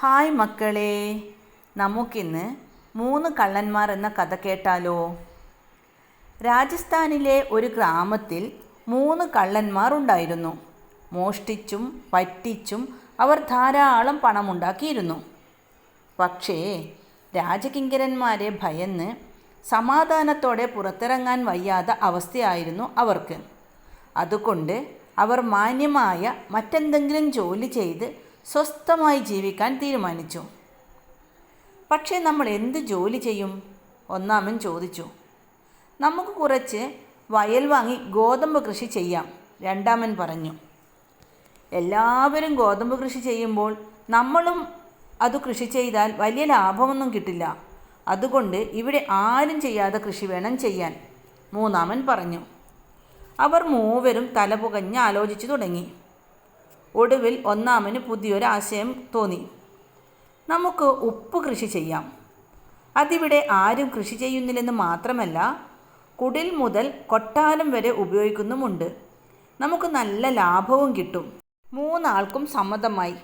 Hi മക്കളെ. നമുക്കിന്ന് മൂന്ന് കള്ളന്മാർ എന്ന കഥ കേട്ടാലോ? രാജസ്ഥാനിലെ ഒരു ഗ്രാമത്തിൽ മൂന്ന് കള്ളന്മാർ ഉണ്ടായിരുന്നു. മോഷ്ടിച്ചും പറ്റിച്ചും അവർ ധാരാളം പണമുണ്ടാക്കിയിരുന്നു. പക്ഷേ രാജകിങ്കരന്മാരെ ഭയന്ന് സമാധാനത്തോടെ പുറത്തിറങ്ങാൻ വയ്യാത്ത അവസ്ഥയായിരുന്നു അവർക്ക്. അതുകൊണ്ട് അവർ മാന്യമായ മറ്റെന്തെങ്കിലും ജോലി ചെയ്ത് സ്വസ്ഥമായി ജീവിക്കാൻ തീരുമാനിച്ചു. പക്ഷേ നമ്മൾ എന്ത് ജോലി ചെയ്യും? ഒന്നാമൻ ചോദിച്ചു. നമുക്ക് കുറച്ച് വയൽ വാങ്ങി ഗോതമ്പ് കൃഷി ചെയ്യാം രണ്ടാമൻ പറഞ്ഞു. എല്ലാവരും ഗോതമ്പ് കൃഷി ചെയ്യുമ്പോൾ നമ്മളും അത് കൃഷി ചെയ്താൽ വലിയ ലാഭമൊന്നും കിട്ടില്ല. അതുകൊണ്ട് ഇവിടെ ആരും ചെയ്യാതെ കൃഷി വേണം ചെയ്യാൻ മൂന്നാമൻ പറഞ്ഞു. അവർ മൂവരും തലപുകഞ്ഞ് ആലോചിച്ചു തുടങ്ങി. ഒടുവിൽ ഒന്നാമന് പുതിയൊരു ആശയം തോന്നി. നമുക്ക് ഉപ്പ് കൃഷി ചെയ്യാം. അതിവിടെ ആരും കൃഷി ചെയ്യുന്നില്ലെന്ന് മാത്രമല്ല കുടിൽ മുതൽ കൊട്ടാരം വരെ ഉപയോഗിക്കുന്നുമുണ്ട്. നമുക്ക് നല്ല ലാഭവും കിട്ടും. മൂന്നാൾക്കും സമ്മതമായി.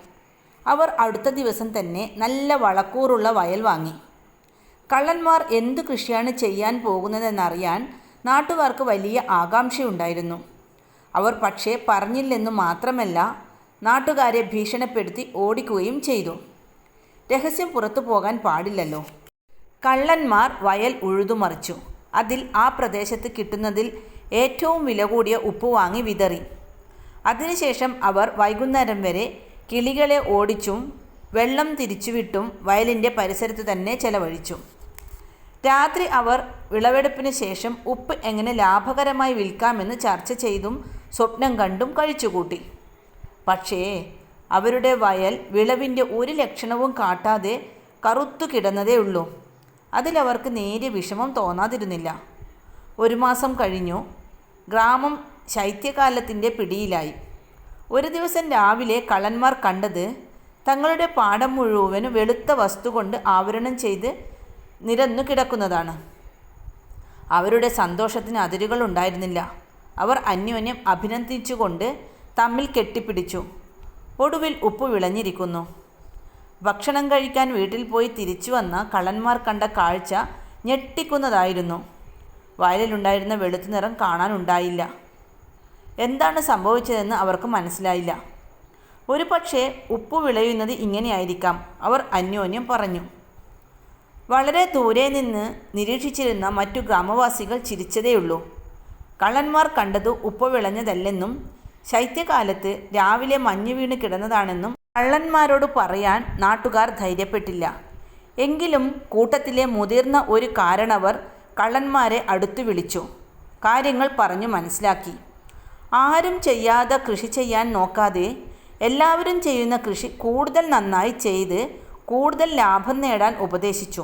അവർ അടുത്ത ദിവസം തന്നെ നല്ല വളക്കൂറുള്ള വയൽ വാങ്ങി. കള്ളന്മാർ എന്ത് കൃഷിയാണ് ചെയ്യാൻ പോകുന്നതെന്നറിയാൻ നാട്ടുകാർക്ക് വലിയ ആകാംക്ഷയുണ്ടായിരുന്നു. അവർ പക്ഷേ പറഞ്ഞില്ലെന്നു മാത്രമല്ല നാട്ടുകാരെ ഭീഷണിപ്പെടുത്തി ഓടിക്കുകയും ചെയ്തു. രഹസ്യം പുറത്തു പോകാൻ പാടില്ലല്ലോ. കള്ളന്മാർ വയൽ ഉഴുതുമറിച്ചു. അതിൽ ആ പ്രദേശത്ത് കിട്ടുന്നതിൽ ഏറ്റവും വില കൂടിയ ഉപ്പ് വാങ്ങി വിതറി. അതിനുശേഷം അവർ വൈകുന്നേരം വരെ കിളികളെ ഓടിച്ചും വെള്ളം തിരിച്ചുവിട്ടും വയലിന്റെ പരിസരത്ത് തന്നെ ചെലവഴിച്ചു. രാത്രി അവർ വിളവെടുപ്പിന് ശേഷം ഉപ്പ് എങ്ങനെ ലാഭകരമായി വിൽക്കാമെന്ന് ചർച്ച ചെയ്തും സ്വപ്നം കണ്ടും കഴിച്ചുകൂട്ടി. പക്ഷേ അവരുടെ വയൽ വിളവിന്റെ ഒരു ലക്ഷണവും കാട്ടാതെ കറുത്തു കിടന്നതേ ഉള്ളൂ. അതിലവർക്ക് നേരിയ വിഷമം തോന്നാതിരുന്നില്ല. ഒരു മാസം കഴിഞ്ഞു. ഗ്രാമം ശൈത്യകാലത്തിന്റെ പിടിയിലായി. ഒരു ദിവസം രാവിലെ കള്ളന്മാർ കണ്ടത് തങ്ങളുടെ പാടം മുഴുവനും വെളുത്ത വസ്തു കൊണ്ട് ആവരണം ചെയ്ത് നിരന്നു കിടക്കുന്നതാണ്. അവരുടെ സന്തോഷത്തിന് അതിരുകൾ ഉണ്ടായിരുന്നില്ല. അവർ അന്യോന്യം അഭിനന്ദിച്ചുകൊണ്ട് തമ്മിൽ കെട്ടിപ്പിടിച്ചു. ഒടുവിൽ ഉപ്പ് വിളഞ്ഞിരിക്കുന്നു. ഭക്ഷണം കഴിക്കാൻ വീട്ടിൽ പോയി തിരിച്ചു വന്ന കള്ളന്മാർ കണ്ട കാഴ്ച ഞെട്ടിക്കുന്നതായിരുന്നു. വയലിലുണ്ടായിരുന്ന വെളുത്തു നിറം കാണാനുണ്ടായില്ല. എന്താണ് സംഭവിച്ചതെന്ന് അവർക്ക് മനസ്സിലായില്ല. ഒരു പക്ഷേ ഉപ്പ് വിളയുന്നത് ഇങ്ങനെയായിരിക്കാം അവർ അന്യോന്യം പറഞ്ഞു. വളരെ ദൂരെ നിന്ന് നിരീക്ഷിച്ചിരുന്ന മറ്റു ഗ്രാമവാസികൾ ചിരിച്ചതേയുള്ളൂ. കള്ളന്മാർ കണ്ടത് ഉപ്പ് വിളഞ്ഞതല്ലെന്നും ശൈത്യകാലത്ത് രാവിലെ മഞ്ഞ് വീണ് കിടന്നതാണെന്നും കള്ളന്മാരോട് പറയാൻ നാട്ടുകാർ ധൈര്യപ്പെട്ടില്ല. എങ്കിലും കൂട്ടത്തിലെ മുതിർന്ന ഒരു കാരണവർ കള്ളന്മാരെ അടുത്തു വിളിച്ചു. കാര്യങ്ങൾ പറഞ്ഞു മനസ്സിലാക്കി. ആരും ചെയ്യാതെ കൃഷി ചെയ്യാൻ നോക്കാതെ എല്ലാവരും ചെയ്യുന്ന കൃഷി കൂടുതൽ നന്നായി ചെയ്ത് കൂടുതൽ ലാഭം നേടാൻ ഉപദേശിച്ചു.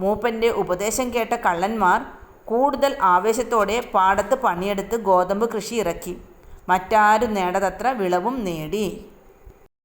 മൂപ്പന്റെ ഉപദേശം കേട്ട കള്ളന്മാർ കൂടുതൽ ആവേശത്തോടെ പാടത്ത് പണിയെടുത്ത് ഗോതമ്പ് കൃഷി ഇറക്കി മറ്റാരും നേടാത്തത്ര വിളവും നേടി.